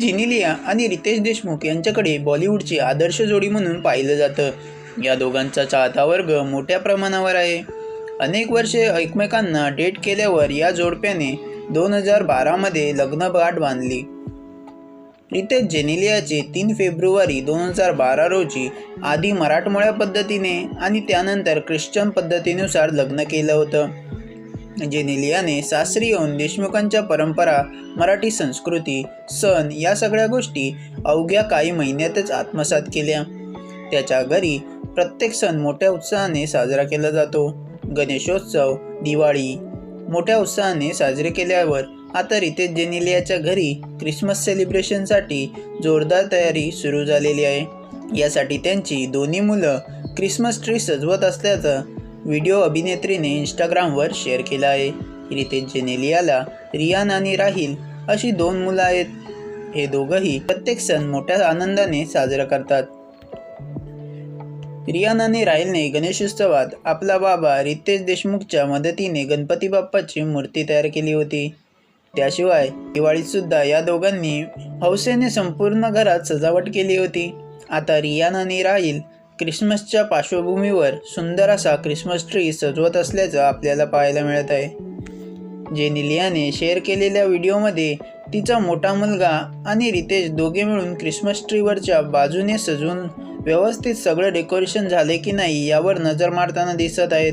जिनिलिया आणि रितेश देशमुख यांच्याकडे बॉलिवूडची आदर्श जोडी म्हणून पाहिलं जातं. या दोघांचा चाहता वर्ग मोठ्या प्रमाणावर आहे. अनेक वर्षे एकमेकांना डेट केल्यावर या जोडप्याने दोन हजार बारामध्ये लग्नगाठ बांधली. रितेश जेनेलियाचे तीन फेब्रुवारी दोन हजार बारा रोजी आधी मराठमोळ्या पद्धतीने आणि त्यानंतर ख्रिश्चन पद्धतीनुसार लग्न केलं होतं. जेनेलियाने सासरी येऊन देशमुखांच्या परंपरा मराठी संस्कृती सण या सगळ्या गोष्टी अवघ्या काही महिन्यातच आत्मसात केल्या. त्याच्या घरी प्रत्येक सण मोठ्या उत्साहाने साजरा केला जातो. गणेशोत्सव दिवाळी मोठ्या उत्साहाने साजरे केल्यावर आता रितेश जेनेलियाच्या घरी क्रिसमस सेलिब्रेशनसाठी जोरदार तयारी सुरू झालेली आहे. यासाठी त्यांची दोन्ही मुलं क्रिसमस ट्री सजवत असल्याचं व्हिडिओ अभिनेत्रीने इंस्टाग्रामवर शेअर केला आहे. रितेश जेनेलियाला रियान आणि राहील अशी दोन मुलं आहेत. हे दोघंही प्रत्येक सण मोठ्या आनंदाने साजरा करतात. रियान आणि राहिलने गणेशोत्सवात आपला बाबा रितेश देशमुखच्या मदतीने गणपती बाप्पाची मूर्ती तयार केली होती. त्याशिवाय दिवाळीत सुद्धा या दोघांनी हौसेने संपूर्ण घरात सजावट केली होती. आता रियान आणि राहील क्रिसमसच्या पार्श्वभूमीवर सुंदर असा क्रिसमस ट्री सजवत असल्याचं आपल्याला पाहायला मिळत आहे. जेनिलियाने शेअर केलेल्या व्हिडिओमध्ये तिचा मोठा मुलगा आणि रितेश दोघे मिळून क्रिसमस ट्रीवरच्या बाजूने सजून व्यवस्थित सगळं डेकोरेशन झाले की नाही यावर नजर मारताना दिसत आहेत.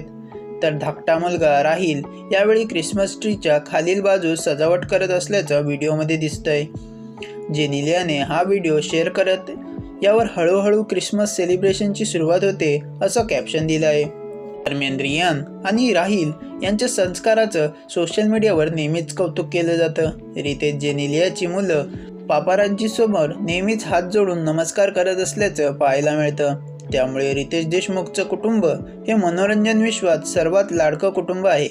तर धाकटा मुलगा राहील यावेळी क्रिसमस ट्रीच्या खालील बाजूस सजावट करत असल्याचं व्हिडिओमध्ये दिसतंय. जेनिलियाने हा व्हिडिओ शेअर करत यावर हळूहळू क्रिसमस सेलिब्रेशनची सुरुवात होते असं कॅप्शन दिलं आहे दरम्यान रियान आणि राहील यांच्या संस्काराचं सोशल मीडियावर नेहमीच कौतुक केलं जातं. रितेश जेनेलियाची मुलं पापारांची समोर नेहमीच हात जोडून नमस्कार करत असल्याचं पाहायला मिळतं. त्यामुळे रितेश देशमुखचं कुटुंब हे मनोरंजन विश्वात सर्वात लाडकं कुटुंब आहे.